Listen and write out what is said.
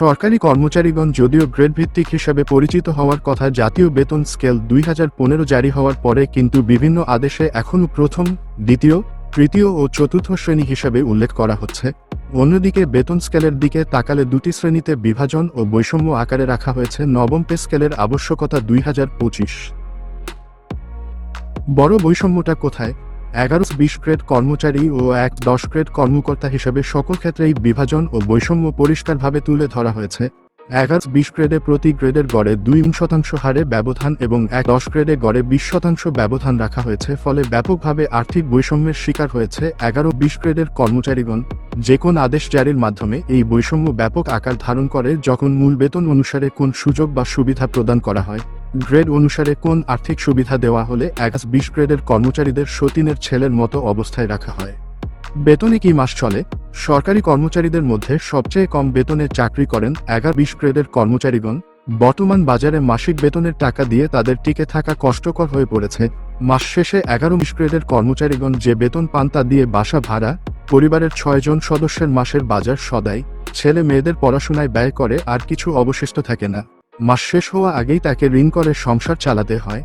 সরকারি কর্মচারীগণ যদিও গ্রেড ভিত্তিক হিসাবে পরিচিত হওয়ার কথা, জাতীয় বেতন স্কেল দুই হাজার পনেরো জারি হওয়ার পরে কিন্তু বিভিন্ন আদেশে এখনও প্রথম, দ্বিতীয়, তৃতীয় ও চতুর্থ শ্রেণি হিসাবে উল্লেখ করা হচ্ছে। অন্যদিকে বেতন স্কেলের দিকে তাকালে দুটি শ্রেণীতে বিভাজন ও বৈষম্য আকারে রাখা হয়েছে। নবম পে স্কেলের আবশ্যকতা দুই হাজার পঁচিশ। বড় বৈষম্যটা কোথায়? এগারো বিশ গ্রেড কর্মচারী ও এক দশ গ্রেড কর্মকর্তা হিসেবে সকল ক্ষেত্রেই বিভাজন ও বৈষম্য পরিষ্কারভাবে তুলে ধরা হয়েছে। এগারো বিশ গ্রেডে প্রতি গ্রেডের গড়ে দুই শতাংশ হারে ব্যবধান এবং এক দশ গ্রেডে গড়ে বিশ শতাংশ ব্যবধান রাখা হয়েছে, ফলে ব্যাপকভাবে আর্থিক বৈষম্যের শিকার হয়েছে এগারো বিশ গ্রেডের কর্মচারীগণ। যে কোন আদেশ জারির মাধ্যমে এই বৈষম্য ব্যাপক আকার ধারণ করে যখন মূল বেতন অনুসারে কোন সুযোগ বা সুবিধা প্রদান করা হয়। গ্রেড অনুসারে কোন আর্থিক সুবিধা দেওয়া হলে এগাস বিশ গ্রেডের কর্মচারীদের সতীনের ছেলের মতো অবস্থায় রাখা হয়। বেতনে কি মাস চলে? সরকারি কর্মচারীদের মধ্যে সবচেয়ে কম বেতনে চাকরি করেন এগারো বিশ গ্রেডের কর্মচারীগণ। বর্তমান বাজারে মাসিক বেতনের টাকা দিয়ে তাদের টিকে থাকা কষ্টকর হয়ে পড়েছে। মাস শেষে এগারো বিশ গ্রেডের কর্মচারীগণ যে বেতন পান তা দিয়ে বাসা ভাড়া, পরিবারের ছয়জন সদস্যের মাসের বাজার সদাই ছেলে মেয়েদের পড়াশোনায় ব্যয় করে আর কিছু অবশিষ্ট থাকে না। মাস শেষ হওয়া আগেই তাকে ঋণ করে সংসার চালাতে হয়।